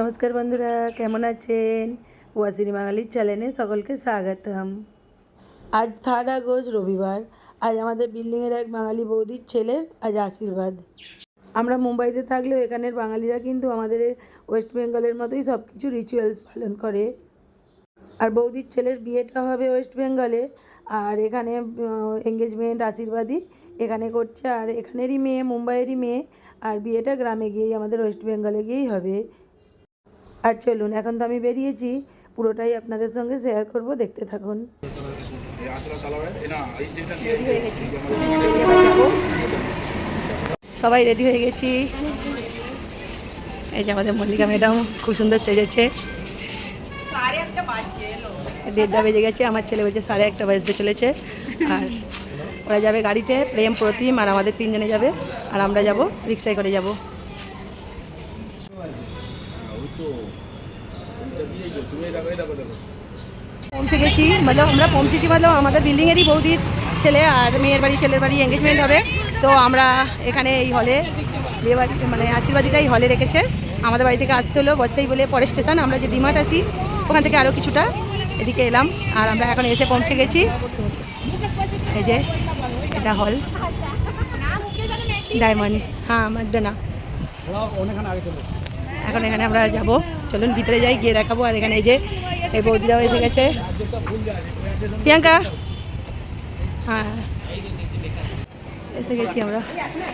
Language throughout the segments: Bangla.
নমস্কার বন্ধুরা, কেমন আছেন? ওয়াসিনী বাঙালির চ্যানেলে সকলকে স্বাগতম। আজ থার্ড আগস্ট, রবিবার। আজ আমাদের বিল্ডিংয়ের এক বাঙালি বৌদির ছেলের আজ আশীর্বাদ। আমরা মুম্বাইতে থাকলেও এখানের বাঙালিরা কিন্তু আমাদের ওয়েস্ট বেঙ্গলের মতোই সব কিছু রিচুয়ালস পালন করে। আর বৌদির ছেলের বিয়েটা হবে ওয়েস্ট বেঙ্গলে, আর এখানে এঙ্গেজমেন্ট আশীর্বাদই এখানে করছে। আর এখানেরই মেয়ে, মুম্বাইয়েরই মেয়ে, আর বিয়েটা গ্রামে গিয়েই, আমাদের ওয়েস্ট বেঙ্গলে গিয়েই হবে। আর চলুন, এখন তো আমি বেরিয়েছি। পুরোটাই আপনাদের সঙ্গে শেয়ার করব, দেখতে থাকুন। সবাই রেডি হয়ে গেছি। এই যে আমাদের মল্লিকা ম্যাডাম খুব সুন্দর সেজেছে। দেড়টা বেজে গেছে, আমার ছেলে বলছে সাড়ে একটা বাজতে চলেছে। আর ওরা যাবে গাড়িতে, প্রেম, প্রতিম, আর আমাদের তিনজনে যাবে। আর আমরা যাব, রিক্সায় করে যাব। পৌঁছে গেছি। মানে আমরা পৌঁছেছি মানে আমাদের বিল্ডিংয়েরই বৌদির ছেলে আর মেয়ের বাড়ি ছেলের বাড়ি এঙ্গেজমেন্ট হবে। তো আমরা এখানে এই হলে বিয়ে বাড়ি মানে আশীর্বাদীটা এই হলে রেখেছে। আমাদের বাড়ি থেকে আসতে হলো বসেই বলে পরে স্টেশন আমরা যে ডিমার্ট আসি ওখান থেকে আরও কিছুটা এদিকে এলাম। আর আমরা এখন এসে পৌঁছে গেছি। এই যে এটা হল ডায়মন্ড হ্যাঁ ম্যাকডোনা এখন এখানে আমরা যাব। চলুন ভিতরে যাই, গিয়ে দেখাবো। আর এখানে এই যে এই বৌদিরাও এসে গেছে। প্রিয়াঙ্কা? হ্যাঁ। এসে গেছি আমরা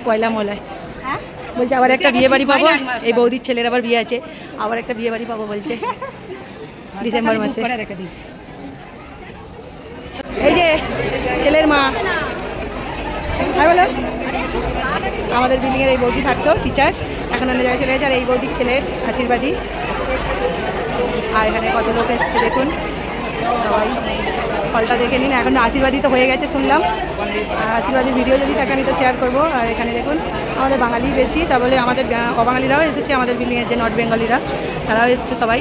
পয়লা মলায়। বলছে, আবার একটা বিয়ে বাড়ি পাবো। এই বৌদির ছেলের আবার বিয়ে আছে। আবার একটা বিয়ে বাড়ি পাবো বলছে। ডিসেম্বর মাসে। এই যে ছেলের মা। হ্যাঁ বলো। আমাদের বিল্ডিংয়ের এই বৌদি থাকতো টিচার এখন অন্য জায়গায় চলে গেছে, আর এই বৌদির ছেলের আশীর্বাদী আর এখানে কত লোক এসছে, দেখুন। সবাই। ফলটা দেখে নিন, এখন আশীর্বাদী তো হয়ে গেছে শুনলাম। আর আশীর্বাদীর ভিডিও যদি থাকে, আমি তো শেয়ার করব। আর এখানে দেখুন, আমাদের বাঙালি বেশি। তা বলে আমাদের অবাঙালিরাও এসেছে, আমাদের বিল্ডিংয়ের যে নর্থ বেঙ্গলিরা তারাও এসছে সবাই।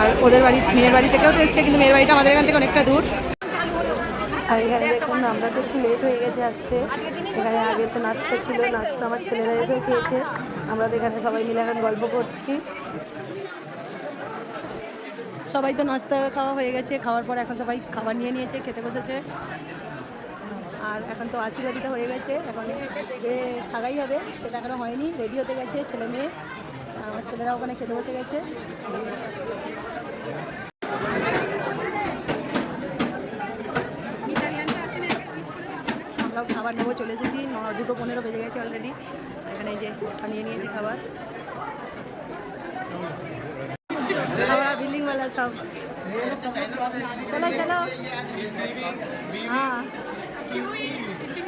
আর ওদের বাড়ি, মেয়ের বাড়ি থেকেও তো এসছে, কিন্তু মেয়ের বাড়িটা আমাদের এখান থেকে অনেকটা দূর। আর এখানে দেখুন, আমরা তো একটু লেট হয়ে গেছে আসতে। এখানে আগে তো নাস্তা ছিল নাস্তা আমার ছেলেরা এসেও খেয়েছে। আমরা তো এখানে সবাই মিলে এখন গল্প করছি। সবাই তো নাস্তা খাওয়া হয়ে গেছে, খাওয়ার পর এখন সবাই খাবার নিয়ে নিয়েছে, খেতে বসেছে। আর এখন তো আশীর্বাদিটা হয়ে গেছে। এখন যে সাগাই হবে, সেটা এখনও হয়নি রেডি হতে গেছে ছেলে মেয়ে। আমার ছেলেরা ওখানে খেতে বসে গেছে। খাবার নেবো চলে এসেছি ন- দুটো পনেরো বেজে গেছে অলরেডি এখানে এই যে ওটা নিয়ে নিয়েছি খাবার খাবার बिल्डिंग वाला सब चलो चलो हाँ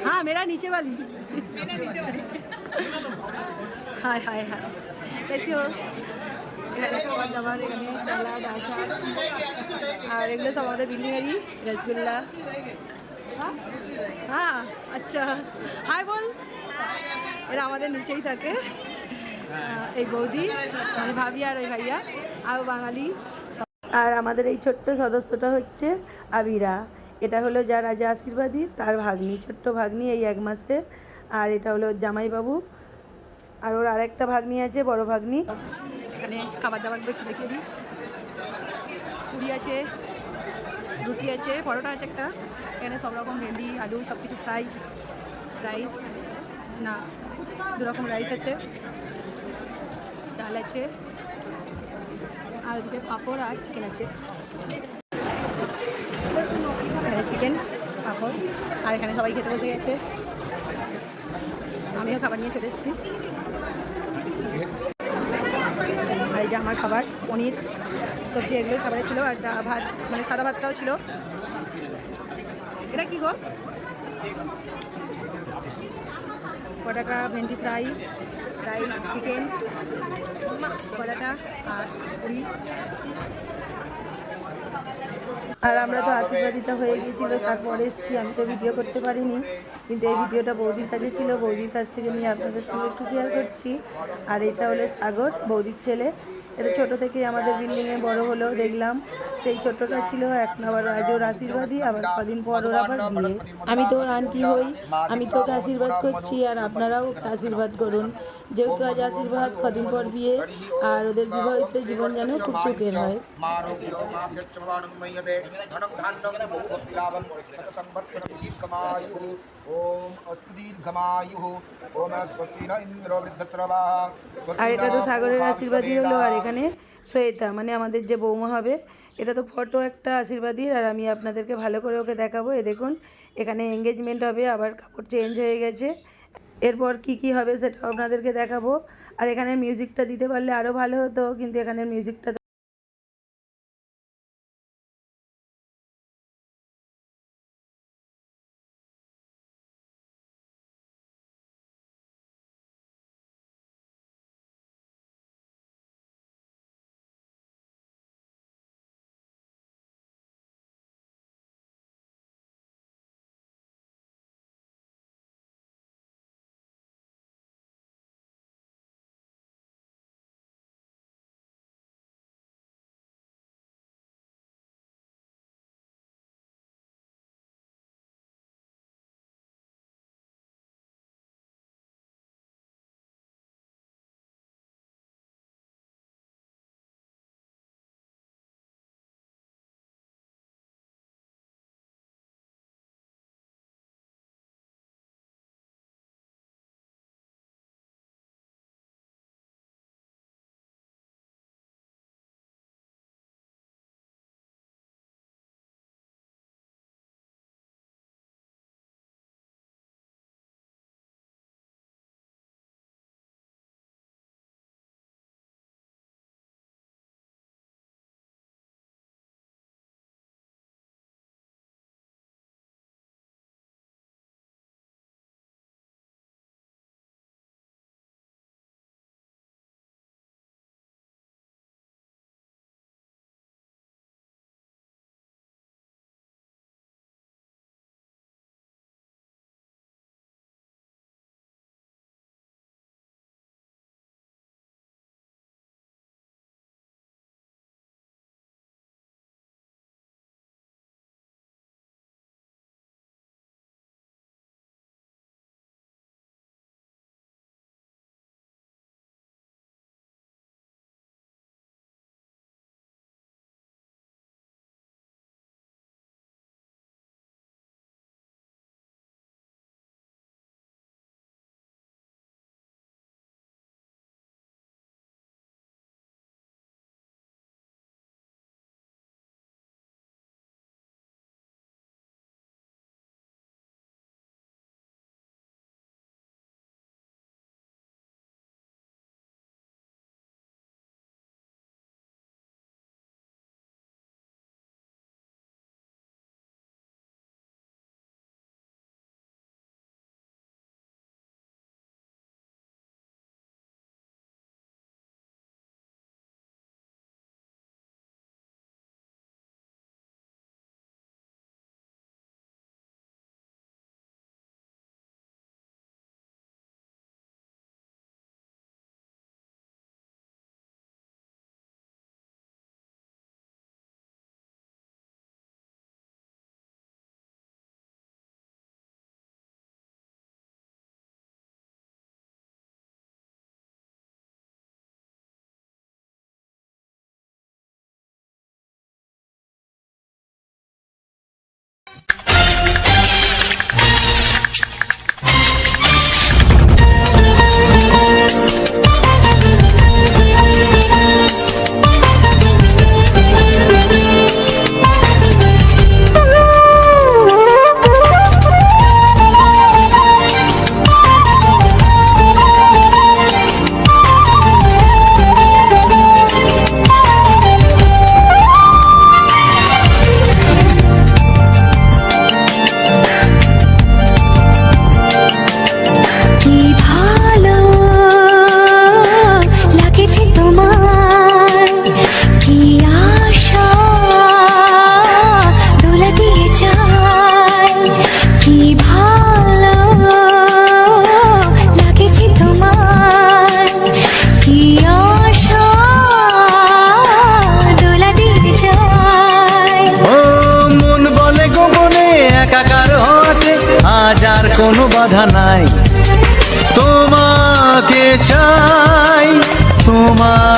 हाँ मेरा नीचे वाली হাই হাই হাই कैसी हो এখানে খাবার দাবার এখানে স্যালাড আচার আর এগুলো সব আমাদের বিল্ডিংয়েরই রসগোল্লা হ্যাঁ আচ্ছা। হাই বল। এরা আমাদের নিচেই থাকে। এই বৌদি মানে ভাবি আর ওই ভাইয়া আর বাঙালি। আর আমাদের এই ছোট্ট সদস্যটা হচ্ছে আবিরা। এটা হলো যার রাজা আশীর্বাদী, তার ভাগ্নি, ছোট্ট ভাগ্নি এই এক মাসে। আর এটা হলো জামাইবাবু। আর ওর আরেকটা ভাগ্নি আছে, বড় ভাগ্নি। এখানে খাবার দাবারগুলো একটু দেখিয়ে দিই। পুরি আছে রুটি আছে, পরোটা আছে একটা। এখানে সব রকম ভেন্ডি, আলু সব কিছু ফ্রাই, রাইস, না, দু রকম রাইস আছে। ডাল আছে, আর দুটো পাঁপড় আর চিকেন আছে। চিকেন পাঁপড়, আর এখানে সবাই খেতে বসে গেছে। আমিও খাবার নিয়ে চলে এসেছি আর এই যে আমার খাবার, পনির, সবজি এগুলোই খাবারে ছিল আর ভাত মানে সাদা ভাতটাও ছিল। এটা কি গো? Potato bhindi fry, rice, chicken potato আর পুরি। আর আমরা তো আশীর্বাদিতা হয়ে গিয়েছিল, তারপরে এসেছি, আমি তো ভিডিও করতে পারিনি, কিন্তু এই ভিডিওটা বৌদির কাছে ছিল, বৌদির কাছ থেকে নিয়ে আপনাদের সঙ্গে একটু শেয়ার করছি। আর এটা হলো সাগর, বৌদির ছেলে। এটা ছোট থেকেই আমাদের বিল্ডিংয়ে বড় হলো, দেখলাম। সেই ছোট্টটা ছিল এক নম্বর আজ ওর আশীর্বাদই। আবার কদিন পর ওর আবার বিয়ে। আমি তো ওর আন্টি হই। আমি তোকে আশীর্বাদ করছি আর আপনারাও ওকে আশীর্বাদ করুন। যেহেতু আজ আশীর্বাদ, কদিন পর বিয়ে আর ওদের বিবাহিত জীবন যেন খুব সুখের হয়। আর এটা তো সাগরের আশীর্বাদই হলো আর এখানে। শ্বেতা মানে আমাদের যে বৌমা হবে, এটা তো ফটো একটা আশীর্বাদী আর আমি আপনাদেরকে ভালো করে ওকে দেখাবো। এ দেখুন, এখানে এঙ্গেজমেন্ট হবে, আবার কাপড় চেঞ্জ হয়ে গেছে। এরপর কি কি হবে সেটা আপনাদেরকে দেখাবো। আর এখানে মিউজিকটা দিতে পারলে আরও ভালো হতো, কিন্তু এখানে মিউজিকটা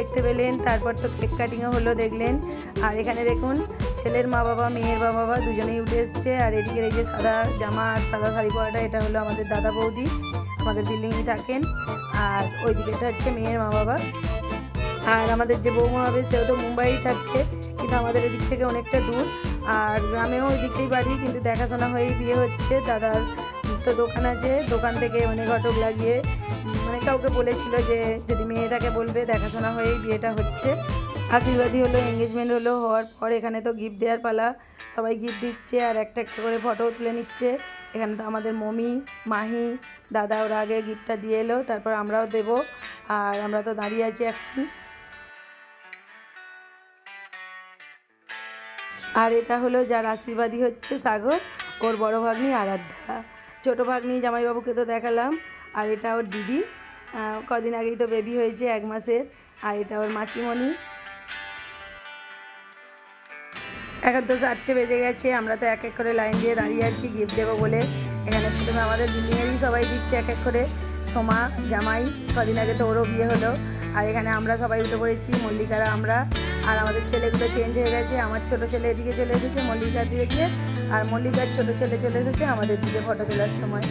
দেখতে পেলেন, তারপর তো কেক কাটিংও হলো দেখলেন। আর এখানে দেখুন, ছেলের মা বাবা, মেয়ের মা বাবা দুজনেই উঠে এসছে। আর এদিকে এই যে সাদা জামা আর সাদা শাড়ি পরাটা, এটা হলো আমাদের দাদা বৌদি, আমাদের বিল্ডিংয়ে থাকেন। আর ওই দিকেটা হচ্ছে মেয়ের মা বাবা। আর আমাদের যে বৌমা হবে, সেও তো মুম্বাই থাকছে, কিন্তু আমাদের এদিক থেকে অনেকটা দূর। আর গ্রামেও ওই দিকেই বাড়ি, কিন্তু দেখাশোনা হয়েই বিয়ে হচ্ছে। দাদার তো দোকান আছে, দোকান থেকে মানে ঘটক লাগিয়ে মানে কাউকে বলেছিল যে যদি মেয়ে থাকে বলবে, দেখাশোনা হয়েই বিয়েটা হচ্ছে। আশীর্বাদী হলো এঙ্গেজমেন্ট হলো, হওয়ার পর এখানে তো গিফট দেওয়ার পালা। সবাই গিফট দিচ্ছে আর একটা একটা করে ফটো তুলে নিচ্ছে। এখানে তো আমাদের মমি, মাহি, দাদা, ওরা আগে গিফটটা দিয়ে এলো, তারপর আমরাও দেবো। আর আমরা তো দাঁড়িয়ে আছি এখন। আর এটা হলো যার আশীর্বাদী হচ্ছে সাগর, ওর বড় ভাগ্নি আরাধ্যা। ছোটো ভাগ্নি জামাইবাবুকে তো দেখালাম। আর এটা ওর দিদি। কদিন আগেই তো বেবি হয়েছে, এক মাসের। আর এটা ওর মাসিমণি। এখন তো চারটে বেজে গেছে, আমরা তো এক এক করে লাইন দিয়ে দাঁড়িয়ে আছি গিফট দেবো বলে। এখানে প্রথমে আমাদের বিল্ডিংয়েরই সবাই দিচ্ছে এক এক করে, সোমা, জামাই। কদিন আগে তো ওরও বিয়ে হলো। আর এখানে আমরা সবাই উঠে পড়েছি, মল্লিকারা আমরা। আর আমাদের ছেলেগুলো চেঞ্জ হয়ে গেছে, আমার ছোট ছেলে এদিকে চলে এসেছে, মল্লিকার দিকে। আর মল্লিকার ছোট ছেলে চলে এসেছে, আমাদের দিকে ফটো তোলার সময়।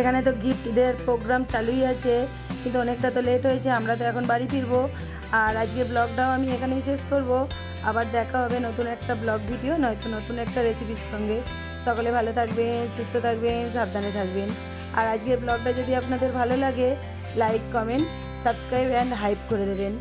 এখানে তো গিফট দেওয়ার প্রোগ্রাম চালুই আছে, কিন্তু অনেকটা তো লেট হয়েছে, আমরা তো এখন বাড়ি ফিরবো। আর আজকে ব্লগটাও আমি এখানেই শেষ করব। আবার দেখা হবে নতুন একটা ব্লগ ভিডিও নয়তো নতুন একটা রেসিপির সঙ্গে। সকলে ভালো থাকবেন, সুস্থ থাকবেন, সাবধানে থাকবেন। আর আজকের ব্লগটা যদি আপনাদের ভালো লাগে like comment subscribe and hype করে দেবেন।